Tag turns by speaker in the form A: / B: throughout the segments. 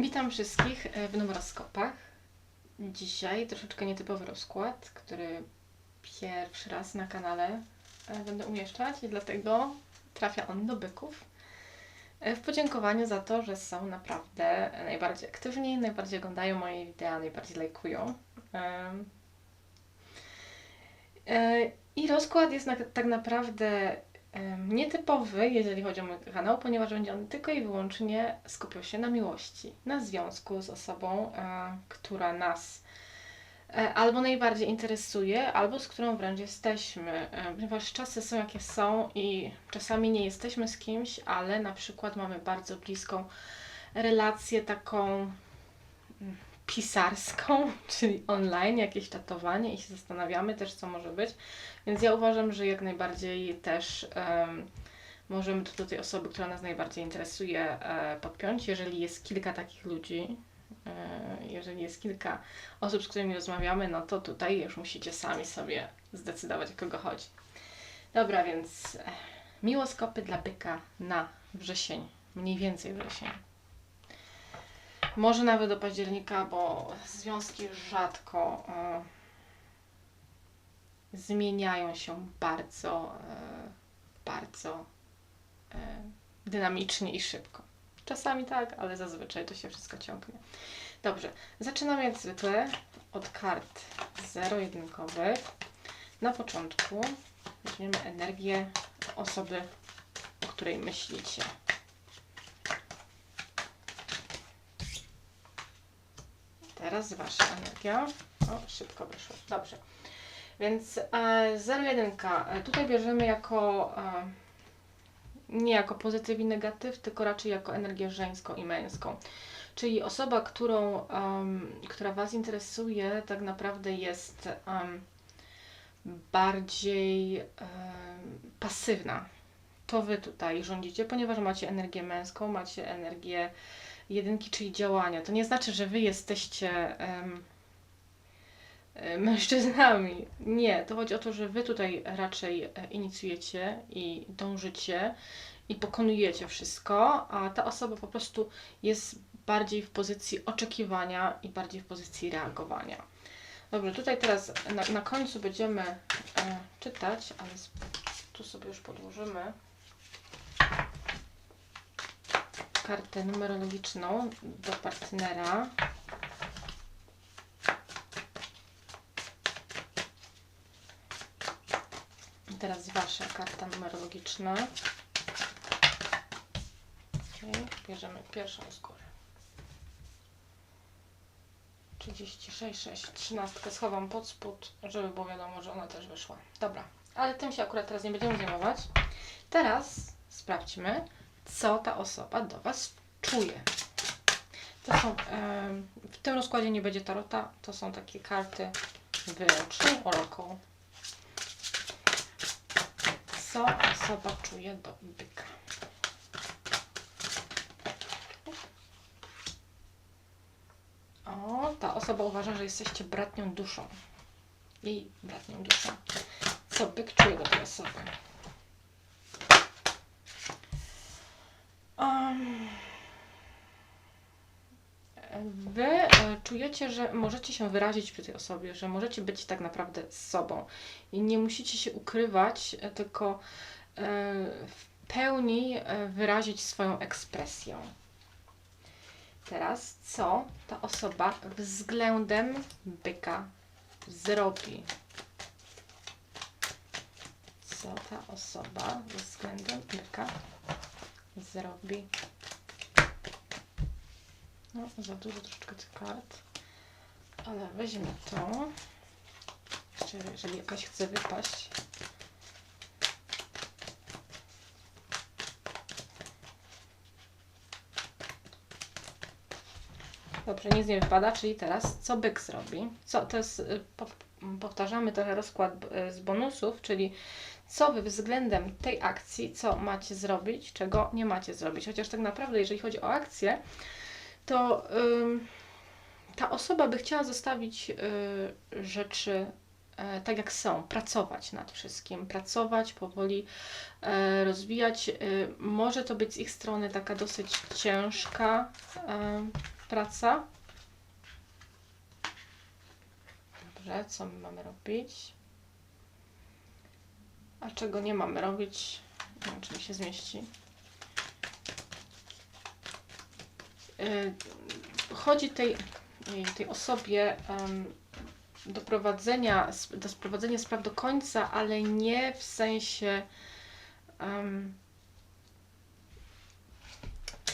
A: Witam wszystkich e, w numeroskopach. Dzisiaj troszeczkę nietypowy rozkład, który pierwszy raz na kanale e, będę umieszczać i dlatego trafia on do byków. E, W podziękowaniu za to, że są naprawdę najbardziej aktywni, najbardziej oglądają moje wideo, najbardziej lajkują. I rozkład jest tak naprawdę nietypowy, jeżeli chodzi o mój kanał, ponieważ będzie on tylko i wyłącznie skupiał się na miłości, na związku z osobą, e, która nas e, albo najbardziej interesuje, albo z którą wręcz jesteśmy, e, ponieważ czasy są jakie są i czasami nie jesteśmy z kimś, ale na przykład mamy bardzo bliską relację taką mm, pisarską, czyli online, jakieś czatowanie i się zastanawiamy też, co może być. Więc ja uważam, że jak najbardziej też em, możemy to do tej osoby, która nas najbardziej interesuje, e, podpiąć. Jeżeli jest kilka takich ludzi, e, jeżeli jest kilka osób, z którymi rozmawiamy, no to tutaj już musicie sami sobie zdecydować, o kogo chodzi. Dobra, więc e, miłoskopy dla byka na wrzesień, mniej więcej wrzesień. Może nawet do października, bo związki rzadko e, zmieniają się bardzo, e, bardzo e, dynamicznie i szybko. Czasami tak, ale zazwyczaj to się wszystko ciągnie. Dobrze, zaczynamy jak zwykle od kart zero-jedynkowych. Na początku weźmiemy energię osoby, o której myślicie. Teraz wasza energia. O, szybko wyszło. Dobrze. Więc e, 0,1 e, tutaj bierzemy jako e, nie jako pozytyw i negatyw, tylko raczej jako energię żeńską i męską. Czyli osoba, którą, em, która Was interesuje, tak naprawdę jest em, bardziej em, pasywna. To Wy tutaj rządzicie, ponieważ macie energię męską, macie energię jedynki, czyli działania. To nie znaczy, że Wy jesteście e, mężczyznami. Nie, to chodzi o to, że wy tutaj raczej e, inicjujecie i dążycie i pokonujecie wszystko, a ta osoba po prostu jest bardziej w pozycji oczekiwania i bardziej w pozycji reagowania. Dobrze, tutaj teraz na, na końcu będziemy e, czytać, ale tu sobie już podłożymy kartę numerologiczną do partnera. Teraz Wasza karta numerologiczna. Okay. Bierzemy pierwszą z góry. 36, 6, 13 schowam pod spód, żeby było wiadomo, że ona też wyszła. Dobra, ale tym się akurat teraz nie będziemy zajmować. Teraz sprawdźmy, co ta osoba do Was czuje. To są, w tym rozkładzie nie będzie tarota, to są takie karty wyroczne, oracle co osoba czuje do byka. O, ta osoba uważa, że jesteście bratnią duszą. Jej bratnią duszą. Co byk czuje do tej osoby? Um, Wy e, czujecie, że możecie się wyrazić przy tej osobie, że możecie być tak naprawdę z sobą i nie musicie się ukrywać, e, tylko e, w pełni wyrazić swoją ekspresję. Teraz, co ta osoba względem byka zrobi? Co ta osoba względem byka zrobi? No, za dużo troszeczkę tych kart. Ale weźmy to. Jeszcze jeżeli jakaś chce wypaść. Dobrze, nic nie wypada, czyli teraz co byk zrobi? Co, to jest, y, po- powtarzamy trochę rozkład y, z bonusów, czyli co wy względem tej akcji, co macie zrobić, czego nie macie zrobić. Chociaż tak naprawdę, jeżeli chodzi o akcję, to ym, ta osoba by chciała zostawić y, rzeczy e, tak jak są, pracować nad wszystkim, pracować, powoli e, rozwijać. Y, może to być z ich strony taka dosyć ciężka e, praca. Dobrze, co my mamy robić? A czego nie mamy robić? Nie wiem, czy mi się zmieści. Yy, Chodzi tej, tej osobie do prowadzenia, do spraw do końca, ale nie w sensie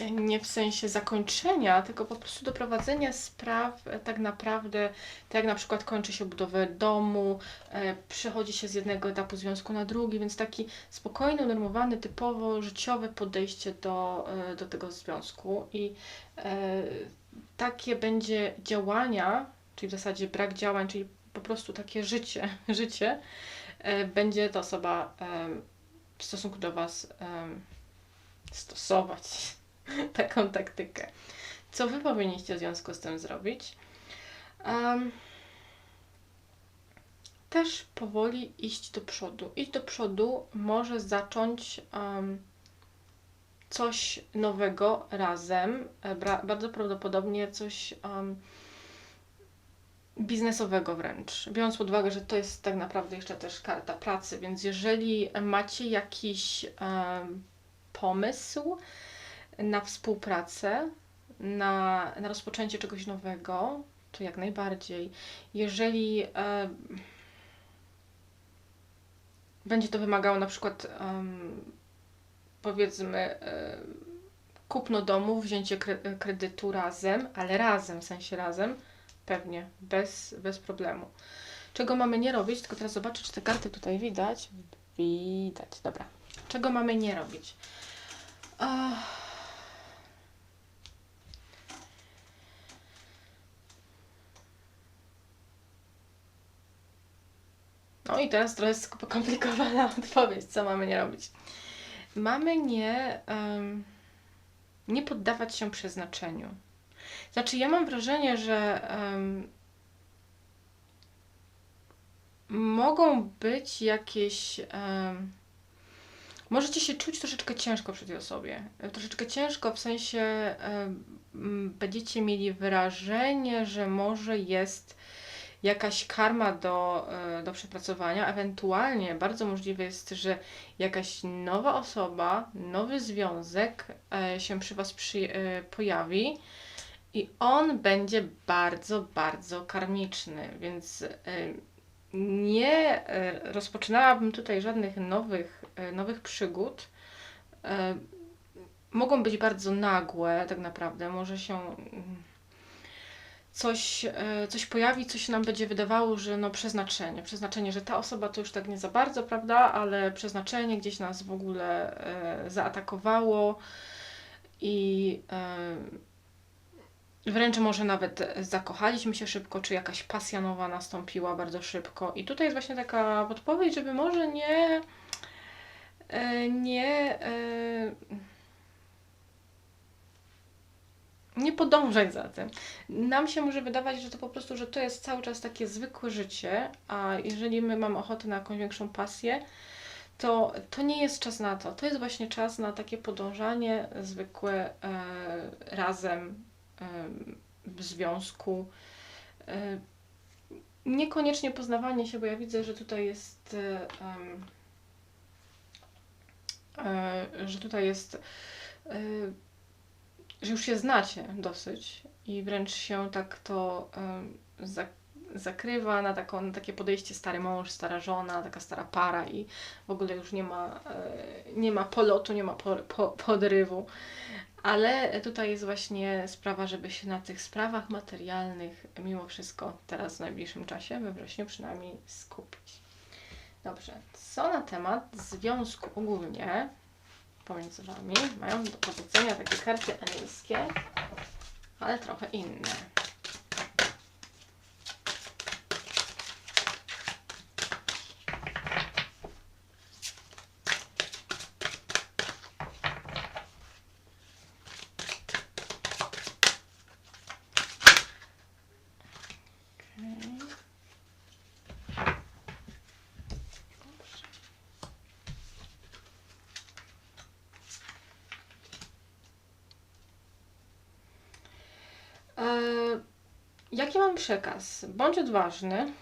A: nie w sensie zakończenia, tylko po prostu doprowadzenia spraw e, tak naprawdę, tak jak na przykład kończy się budowę domu, e, przechodzi się z jednego etapu związku na drugi, więc taki spokojny, unormowany, typowo życiowe podejście do, e, do tego związku i e, takie będzie działania, czyli w zasadzie brak działań, czyli po prostu takie życie, życie, e, będzie ta osoba em, w stosunku do Was em, stosować taką taktykę. Co Wy powinniście w związku z tym zrobić? Em, też powoli iść do przodu. Iść do przodu może zacząć em, coś nowego razem. E, bardzo prawdopodobnie coś em, biznesowego wręcz. Biorąc pod uwagę, że to jest tak naprawdę jeszcze też karta pracy, więc jeżeli macie jakiś em, pomysł na współpracę, na, na rozpoczęcie czegoś nowego, to jak najbardziej. Jeżeli e, będzie to wymagało na przykład powiedzmy e, kupno domu, wzięcie kre- kredytu razem, ale razem, w sensie razem, pewnie, bez, bez problemu. Czego mamy nie robić, tylko teraz zobaczę, czy te karty tutaj widać. Widać, dobra. Czego mamy nie robić? Ach. No i teraz trochę skomplikowana odpowiedź, co mamy nie robić. Mamy nie, em, nie poddawać się przeznaczeniu. Znaczy, ja mam wrażenie, że em, mogą być jakieś. em, możecie się czuć troszeczkę ciężko przy tej osobie. E, Troszeczkę ciężko w sensie em, m, będziecie mieli wrażenie, że może jest jakaś karma do, e, do przepracowania. Ewentualnie bardzo możliwe jest, że jakaś nowa osoba, nowy związek e, się przy Was przy, e, pojawi i on będzie bardzo, bardzo karmiczny, więc nie rozpoczynałabym tutaj żadnych nowych, nowych przygód. Mogą być bardzo nagłe, tak naprawdę. Może się mm, coś, e, coś pojawi, co się nam będzie wydawało, że no przeznaczenie, przeznaczenie, że ta osoba to już tak nie za bardzo, prawda, ale przeznaczenie gdzieś nas w ogóle e, zaatakowało i e, wręcz może nawet zakochaliśmy się szybko, czy jakaś pasja nowa nastąpiła bardzo szybko. I tutaj jest właśnie taka podpowiedź, żeby może nie nie e, nie podążać za tym. Nam się może wydawać, że to po prostu, że to jest cały czas takie zwykłe życie, a jeżeli my mamy ochotę na jakąś większą pasję, to, to nie jest czas na to. To jest właśnie czas na takie podążanie zwykłe e, razem e, w związku. E, niekoniecznie poznawanie się, bo ja widzę, że tutaj jest e, e, że tutaj jest e, że już się znacie dosyć i wręcz się tak to za, zakrywa na, taką, na takie podejście stary mąż, stara żona, taka stara para i w ogóle już nie ma, e, nie ma polotu, nie ma po, po, podrywu. Ale tutaj jest właśnie sprawa, żeby się na tych sprawach materialnych mimo wszystko teraz w najbliższym czasie, we wrześniu przynajmniej skupić. Dobrze, co na temat związku ogólnie pomiędzy Wami mają do powiedzenia takie karty anielskie, ale trochę inne. Jaki mam przekaz? Bądź odważny.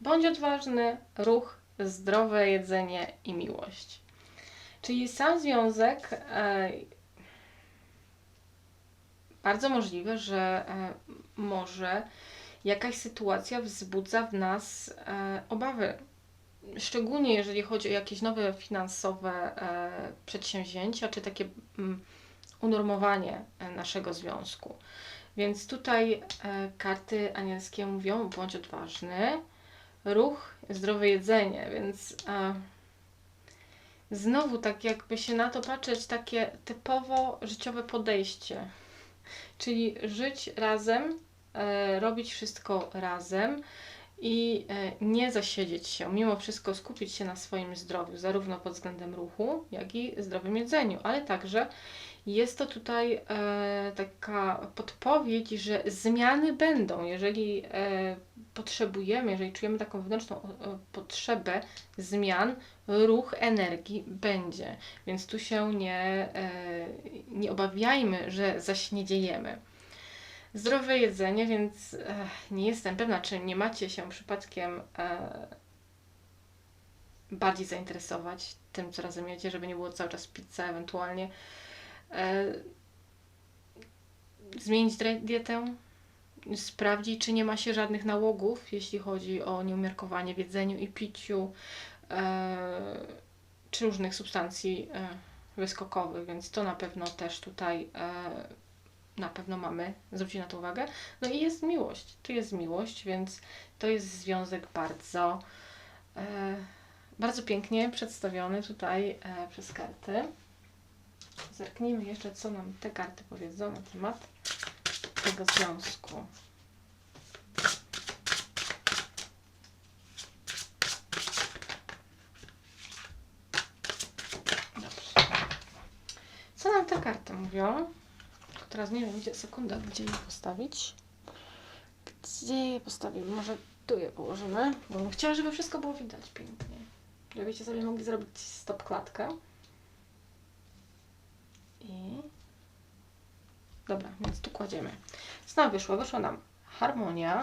A: Bądź odważny, ruch, zdrowe jedzenie i miłość. Czyli sam związek e, bardzo możliwe, że e, może jakaś sytuacja wzbudza w nas e, obawy. Szczególnie jeżeli chodzi o jakieś nowe finansowe e, przedsięwzięcia, czy takie mm, unormowanie e, naszego związku. Więc tutaj e, karty anielskie mówią: bądź odważny, ruch, zdrowe jedzenie, więc e, znowu tak jakby się na to patrzeć, takie typowo życiowe podejście. Czyli żyć razem, e, robić wszystko razem i nie zasiedzieć się, mimo wszystko skupić się na swoim zdrowiu, zarówno pod względem ruchu, jak i zdrowym jedzeniu, ale także jest to tutaj e, taka podpowiedź, że zmiany będą, jeżeli e, potrzebujemy, jeżeli czujemy taką wewnętrzną e, potrzebę zmian, ruch energii będzie. Więc tu się nie, e, nie obawiajmy, że zaś nie dziejemy. Zdrowe jedzenie, więc e, nie jestem pewna, czy nie macie się przypadkiem e, bardziej zainteresować tym, co razem jecie, żeby nie było cały czas pizza, ewentualnie zmienić dre- dietę, sprawdzić, czy nie ma się żadnych nałogów, jeśli chodzi o nieumiarkowanie w jedzeniu i piciu, e, czy różnych substancji e, wyskokowych, więc to na pewno też tutaj e, na pewno mamy zwrócić na to uwagę. No i jest miłość. Tu jest miłość, więc to jest związek bardzo, e, bardzo pięknie przedstawiony tutaj e, przez karty. Zerknijmy jeszcze, co nam te karty powiedzą na temat tego związku. Dobrze. Co nam te karty mówią? Teraz nie wiem, gdzie, sekunda, gdzie je postawić. Gdzie je postawimy? Może tu je położymy, bo bym chciała, żeby wszystko było widać pięknie. Żebyście sobie mogli zrobić stop klatkę. I... Dobra, więc tu kładziemy. Znowu wyszło, wyszła nam harmonia.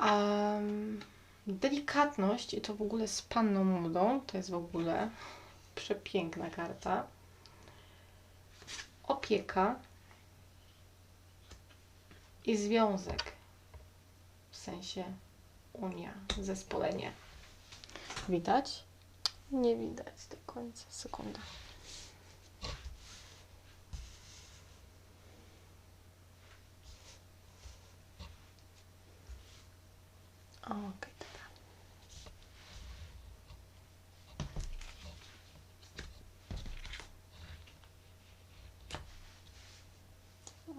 A: Um, delikatność i to w ogóle z panną młodą. To jest w ogóle przepiękna karta. Opieka i związek. W sensie unia, zespolenie. Widać? Nie widać do końca. Sekunda. Okej, dobra.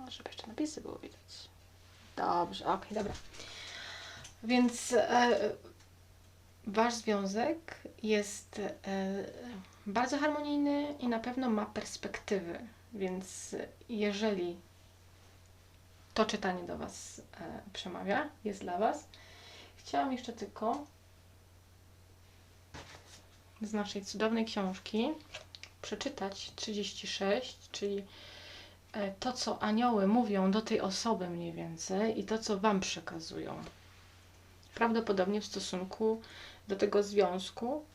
A: No, żeby jeszcze napisy było widać. Dobrze, okej, dobra. Więc e, wasz związek jest e, bardzo harmonijny i na pewno ma perspektywy. Więc jeżeli to czytanie do Was e, przemawia, jest dla Was, chciałam jeszcze tylko z naszej cudownej książki przeczytać 36, czyli e, to, co anioły mówią do tej osoby mniej więcej i to, co Wam przekazują. Prawdopodobnie w stosunku do tego związku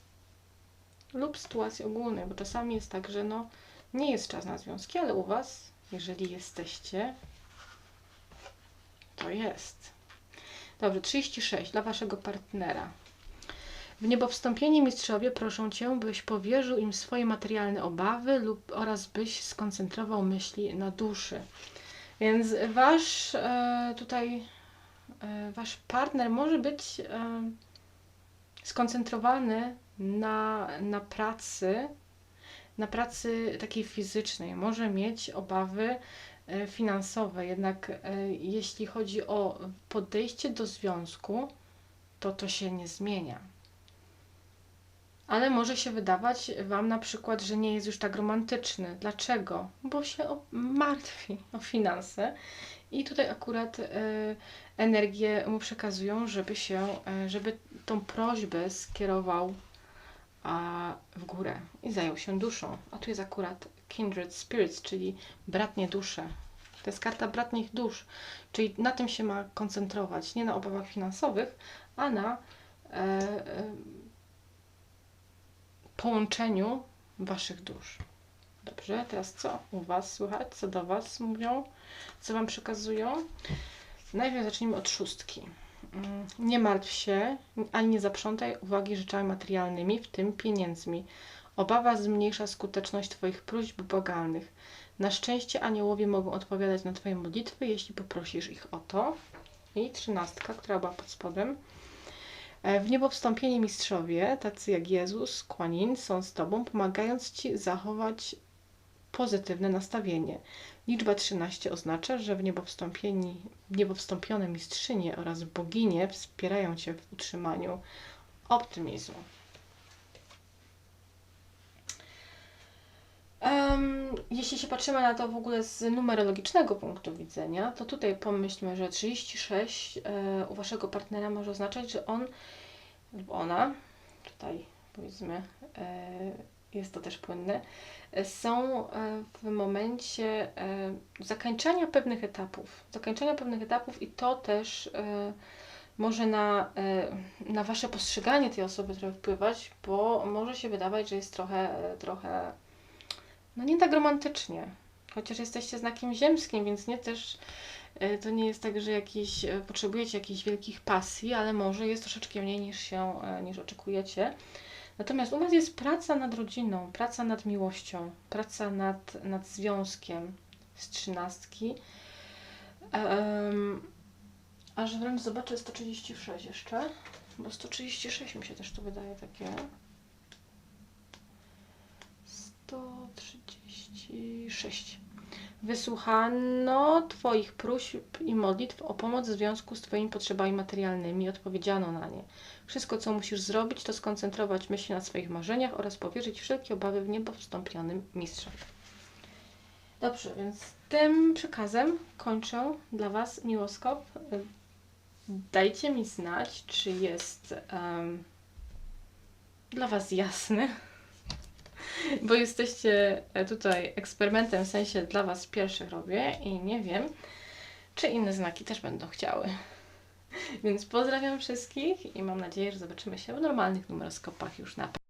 A: lub sytuacji ogólnej, bo czasami jest tak, że no, nie jest czas na związki, ale u Was, jeżeli jesteście, to jest. Dobrze, 36 dla Waszego partnera. W niebowstąpienie mistrzowie proszą Cię, byś powierzył im swoje materialne obawy lub oraz byś skoncentrował myśli na duszy. Więc Wasz e, tutaj, e, Wasz partner może być e, skoncentrowany na, na pracy, na pracy takiej fizycznej. Może mieć obawy finansowe, jednak e, jeśli chodzi o podejście do związku, to to się nie zmienia. Ale może się wydawać Wam na przykład, że nie jest już tak romantyczny. Dlaczego? Bo się o, martwi o finanse i tutaj akurat e, energię mu przekazują, żeby się, e, żeby tą prośbę skierował a, w górę i zajął się duszą. A tu jest akurat kindred spirits, czyli bratnie dusze. To jest karta bratnich dusz, czyli na tym się ma koncentrować, nie na obawach finansowych, a na e, e, połączeniu waszych dusz. Dobrze, teraz co u Was słychać? Co do Was mówią? Co Wam przekazują? Najpierw zacznijmy od szóstki. Mm, Nie martw się, ani nie zaprzątaj uwagi rzeczami materialnymi, w tym pieniędzmi. Obawa zmniejsza skuteczność Twoich próśb błagalnych. Na szczęście aniołowie mogą odpowiadać na Twoje modlitwy, jeśli poprosisz ich o to. I trzynastka, która była pod spodem. E, W niebo wstąpieni mistrzowie, tacy jak Jezus, Kłanin, są z Tobą, pomagając Ci zachować pozytywne nastawienie. Liczba 13 oznacza, że w niebo, wstąpieni, w niebo wstąpione mistrzynie oraz boginie wspierają Cię w utrzymaniu optymizmu. Em, jeśli się patrzymy na to w ogóle z numerologicznego punktu widzenia, to tutaj pomyślmy, że 36 e, u Waszego partnera może oznaczać, że on lub ona, tutaj powiedzmy, e, jest to też płynne, e, są e, w momencie e, zakończenia pewnych etapów. Zakończenia pewnych etapów i to też może na, na Wasze postrzeganie tej osoby trochę wpływać, bo może się wydawać, że jest trochę, trochę no nie tak romantycznie. Chociaż jesteście znakiem ziemskim, więc nie też to nie jest tak, że jakiś, potrzebujecie jakichś wielkich pasji, ale może jest troszeczkę mniej niż się, niż oczekujecie. Natomiast u Was jest praca nad rodziną, praca nad miłością, praca nad, nad związkiem z trzynastki. Um, aż wręcz zobaczę 136 jeszcze, bo 136 mi się też tu wydaje takie. 136. Wysłuchano Twoich próśb i modlitw o pomoc w związku z Twoimi potrzebami materialnymi odpowiedziano na nie. Wszystko, co musisz zrobić, to skoncentrować myśli na swoich marzeniach oraz powierzyć wszelkie obawy w niebo wstąpionym. Dobrze, więc tym przekazem kończę dla Was miłoskop. Dajcie mi znać, czy jest em, dla Was jasny bo jesteście e, tutaj eksperymentem, w sensie dla Was pierwszy robię i nie wiem, czy inne znaki też będą chciały. Więc pozdrawiam wszystkich i mam nadzieję, że zobaczymy się w normalnych numeroskopach już na